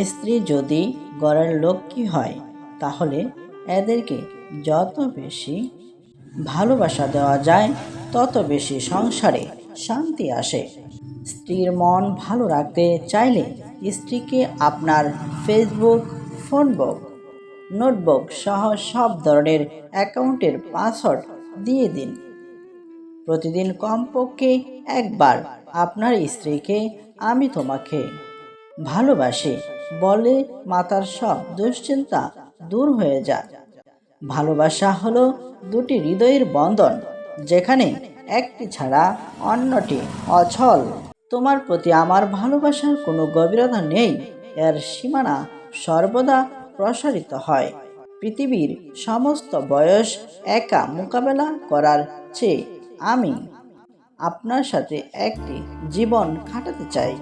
স্ত্রী যদি ঘরের লক্ষ্মী হয়, তাহলে এদেরকে যত বেশি ভালোবাসা দেওয়া যায়, তত বেশি সংসারে শান্তি আসে। স্ত্রীর মন ভালো রাখতে চাইলে স্ত্রীকে আপনার ফেসবুক, ফোনবুক, নোটবুক সহ সব ধরনের অ্যাকাউন্টের পাসওয়ার্ড দিয়ে দিন। প্রতিদিন কমপক্ষে একবার আপনার স্ত্রীকে আমি তোমাকে ভালোবাসি। বলে মাতার সব দুশ্চিন্তা দূর হয়ে যায়। ভালোবাসা হলো দুটি হৃদয়ের বন্ধন, যেখানে একটি ছাড়া অন্যটি অছল তোমার প্রতি আমার ভালোবাসার কোনো গভীরতা নেই, এর সীমানা সর্বদা প্রসারিত হয়। পৃথিবীর সমস্ত বয়স একা মোকাবেলা করার চেয়ে আমি আপনার সাথে একটি জীবন কাটাতে চাই।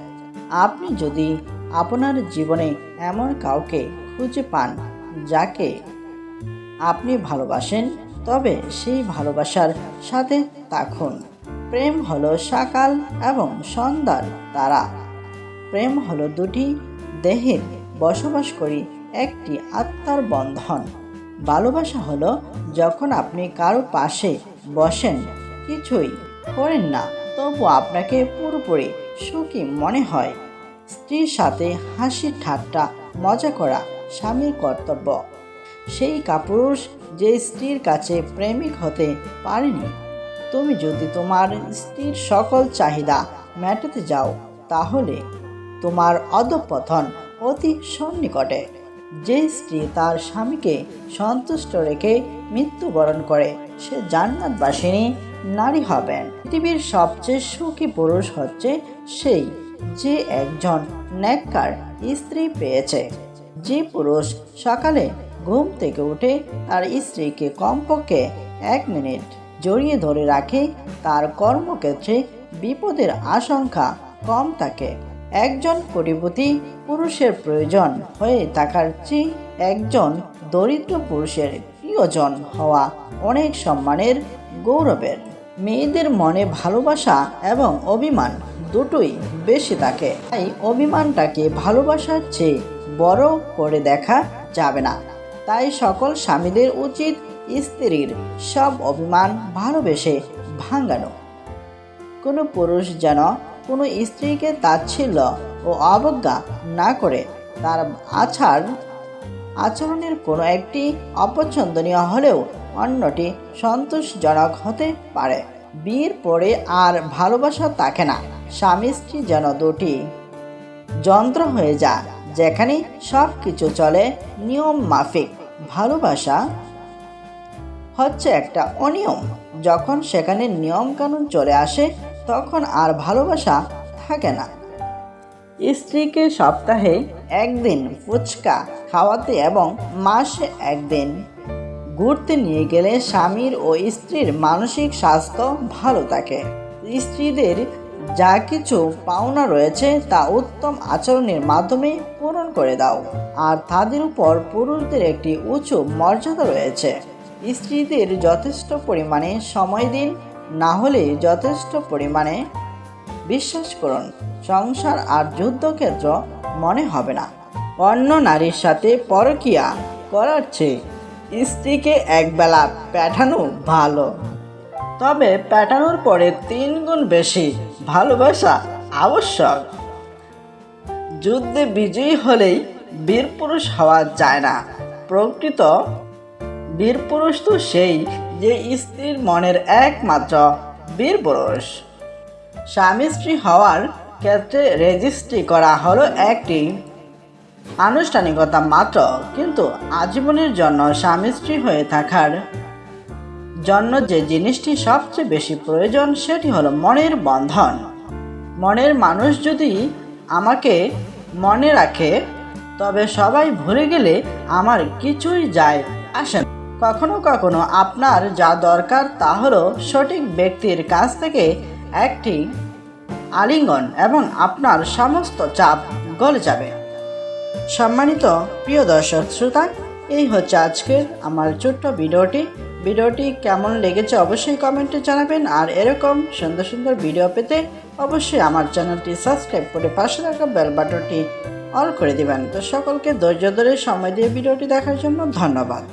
আপনি যদি আপনার জীবনে এমন কাউকে খুঁজে পান যাকে আপনি ভালোবাসেন, তবে সেই ভালোবাসার সাথে থাকুন। প্রেম হলো সকাল এবং সন্ধ্যার তারা। প্রেম হলো দুটি দেহের বসবাস করি একটি আত্মার বন্ধন। ভালোবাসা হলো যখন আপনি কারও পাশে বসেন, কিছুই করেন না, তবু আপনাকে পুরোপুরি সুখী মনে হয়। স্ত্রীর সাথে হাসি ঠাট্টা, মজা করা স্বামীর কর্তব্য। সেই কাপুরুষ যে স্ত্রীর কাছে প্রেমিক হতে পারেনি। তুমি যদি তোমার স্ত্রীর সকল চাহিদা মেটাতে যাও, তাহলে তোমার অধপতন অতি সন্নিকটে। যে স্ত্রী তার স্বামীকে সন্তুষ্ট রেখে মৃত্যুবরণ করে, সে জান্নাতবাসিনী নারী হবেন। পৃথিবীর সবচেয়ে সুখী পুরুষ হচ্ছে সেই যে একজন নেককার স্ত্রী পেয়েছে। যে পুরুষ সকালে ঘুম থেকে উঠে তার স্ত্রীকে কমপক্ষে এক মিনিট জড়িয়ে ধরে রাখে, তার কর্মক্ষেত্রে বিপদের আশঙ্কা কম থাকে। একজন কোটিপতি পুরুষের প্রয়োজন হয়ে থাকার চেয়ে একজন দরিদ্র পুরুষের প্রিয়জন হওয়া অনেক সম্মানের গৌরবের। মেয়েদের মনে ভালোবাসা এবং অভিমান দুটোই বেশি থাকে। তাই অভিমানটাকে ভালোবাসার চেয়ে বড় করে দেখা যাবে না। তাই সকল স্বামীদের উচিত স্ত্রীর সব অভিমান ভালোবেসে ভাঙানো। কোনো পুরুষ যেন কোনো স্ত্রীকে তাচ্ছিল্য ও অবজ্ঞা না করে তার আচার আচরণের কোনো একটি অপছন্দনীয় হলেও অন্যটি সন্তোষজনক হতে পারে। বিয়ের পরে আর ভালোবাসা থাকে না, স্বামী স্ত্রী যেন দুটি। যন্ত্র হয়ে যায়, যেখানে সব কিছু চলে নিয়ম মাফিক। ভালোবাসা হচ্ছে একটা অনিয়ম। যখন সেখানে নিয়ম কানুন চলে আসে, তখন আর ভালোবাসা থাকে না। স্ত্রীকে সপ্তাহে একদিন ফুচকা খাওয়াতে এবং মাসে একদিন ঘুরতে নিয়ে গেলে স্বামীর ও স্ত্রীর মানসিক স্বাস্থ্য ভালো থাকে। স্ত্রীদের যা কিছু পাওনা রয়েছে তা উত্তম আচরণের মাধ্যমে পূরণ করে দাও। আর তাদের উপর পুরুষদের একটি উঁচু মর্যাদা রয়েছে। স্ত্রীদের যথেষ্ট পরিমাণে সময় দিন, না হলে যথেষ্ট পরিমাণে বিশ্বাস করুন। সংসার আর যুদ্ধক্ষেত্র মনে হবে না। অন্য নারীর সাথে পরকিয়া করার চেয়ে স্ত্রীকে একবেলা পাঠানো ভালো। তবে পাঠানোর পরে তিন গুণ বেশি ভালোবাসা আবশ্যক। যুদ্ধে বিজয়ী হলেই বীরপুরুষ হওয়া যায় না। প্রকৃত বীরপুরুষ তো সেই যে স্ত্রীর মনের একমাত্র বীরপুরুষ। স্বামী স্ত্রী হওয়ার ক্ষেত্রে রেজিস্ট্রি করা হলো একটি আনুষ্ঠানিকতা মাত্র, কিন্তু আজীবনের জন্য স্বামী স্ত্রী হয়ে থাকার জন্য যে জিনিসটি সবচেয়ে বেশি প্রয়োজন সেটি হলো মনের বন্ধন মনের মানুষ যদি আমাকে মনে রাখে, তবে সবাই ভুলে গেলে আমার কিছুই যায় আসে না। কখনো কখনো আপনার যা দরকার তা হলো সঠিক ব্যক্তির কাছ থেকে একটি আলিঙ্গন এবং আপনার সমস্ত চাপ গলে যাবে সম্মানিত প্রিয় দর্শক শ্রোতা, এই হচ্ছে আজকের আমার ছোট্ট ভিডিওটি। ভিডিওটি কেমন লেগেছে অবশ্যই কমেন্টে জানাবেন, আর এরকম সুন্দর সুন্দর ভিডিও পেতে অবশ্যই আমার চ্যানেলটি সাবস্ক্রাইব করে পাশে রাখা বেল বাটনটি অল করে দেবেন। তো সকলকে ধৈর্য ধরে সময় দিয়ে ভিডিওটি দেখার জন্য ধন্যবাদ।